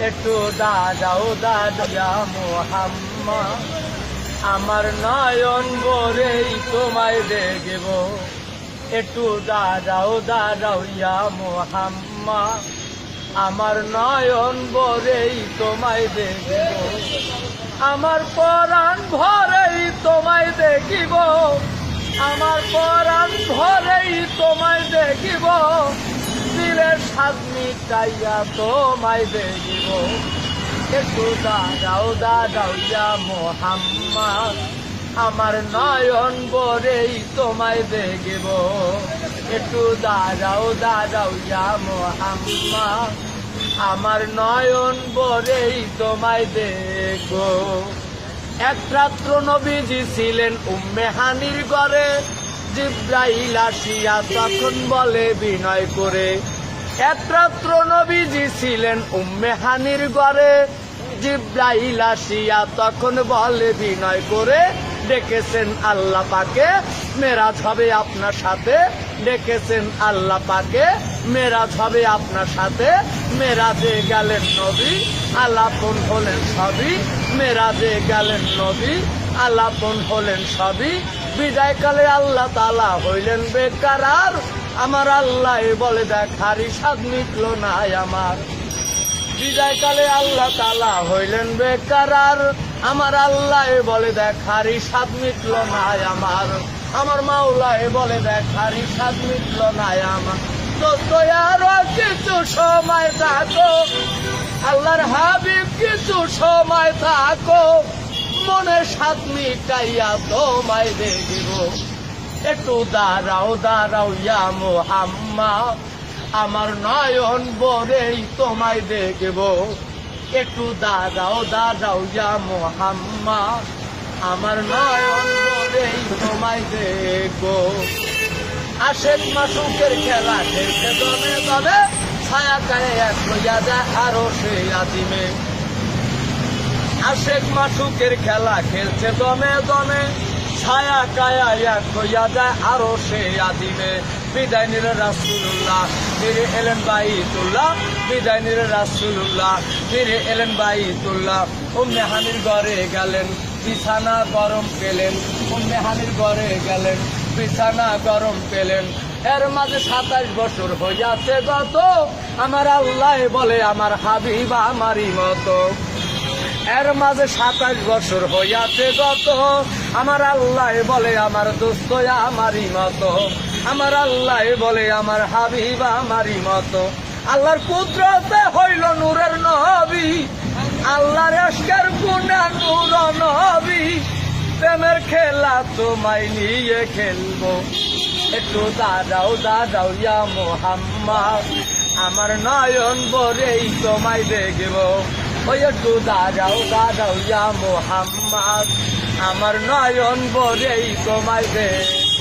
একটু দাদাও দাদা মোহাম্মা আমার নয়ন বরেই তোমায় দেখব। একটু দাদাও দাদাও ইয়া মোহাম্মদ। আমার নয়ন বরেই তোমায় দেখব। আমার পরাণ ভরেই তোমায় দেখিব। আমার পরাণ ভরেই তোমায় দেখিব। দিলের সাজনি চাইয়া তোমায় দেখিব। একটু দাদাও ইয়া মোহাম্মদ। আমার নয়ন বরেই তোমায় দেখিব। একটু দাদাও ইয়া মোহাম্মদ। আমার নয়ন বরেই তোমায় দেখব। এক রাত্র নবীজি ছিলেন উম্মে হানির ঘরে। জিব্রাইল আসিয়া তখন বলে বিনয় করে এক রাত্র নবীজি ছিলেন উম্মে হানির ঘরে। জিব্রাইল আসিয়া তখন বলে, বিনয় করে ডেকেছেন আল্লাহ পাকে, মেরাজ হবে আপনার সাথে, ডেকেছেন আল্লাহ পাকে, মেরাজ হবে আপনার সাথে, মেরাজে গেলেন নবী, আলাপন হলেন সবই, মেরাজে গেলেন নবী, আলাপন হলেন সবই, বিদায়কালে আল্লাহ তালা হইলেন বেকার আর আমার আল্লাহ বলে দেখ, হারি স্বাদ মিটল না আমার। বিদায়কালে আল্লাহ তালা হইলেন বেকার আমার আল্লাহ বলে দেখ, হারি স্বাদ মিটল না আমার। আমার মাওলায় বলে দেখারি স্বাদ মিটল না আমার। দোস্ত, আরও কিছু সময় থাকো। আল্লাহর কিছু সময় মনে স্বাদ মিটাইয়া তোমায় দেখিব। একটু দাঁড়াও দাঁড়াও ইয়া মোহাম্মদ। আমার নয়ন বরেই তোমায় দেখব। একটু দাঁড়াও দাঁড়াও ইয়া মোহাম্মদ। আমার নয়ন বরেই তোমায় দেখব। আশেক মাসুকের খেলা খেলতে দমে দমে, ছায়া কায়ে এক লইয়া যায় আরও সে আজিমে। আশেক মাসুকের খেলা খেলছে দমে দমে ছায়া কায়া এক হইয়া যায় আরও সে আদিমে বিদায় নিল রাসুল্লাহ ফিরে এলেন বাই বাইতুল্লাহ বিদায় নিল রাসুল্লাহ ফিরে এলেন বাইতুল্লাহ উম্মে হানির ঘরে গেলেন বিছানা গরম পেলেন উম্মে হানির ঘরে গেলেন বিছানা গরম পেলেন এর মাঝে সাতাশ বছর হইয়াছে গত। আমার আল্লাহ বলে আমার হাবিবা আমারই মতো। এর মাঝে সাতাশ বছর হইয়াছে গত। আমার আল্লাহ বলে আমার দোস্ত, আমারই মতো। আমার আল্লাহ বলে আমার হাবিবা, আমারই মতো। আল্লাহর পুত্রতে হইল নূরের নবী। আল্লাহর আজকের গুণা নূর নবী। প্রেমের খেলা তোমায় নিয়ে খেলব। একটু দাদাও দাদাও ইয়া মোহাম্মদ। আমার নয়ন বরেই তোমায় দেখব। ওই একটু দাদাও দাদাও ইয়া মোহাম্মদ। আমার নয়ন বরেই তোমায় দেখব।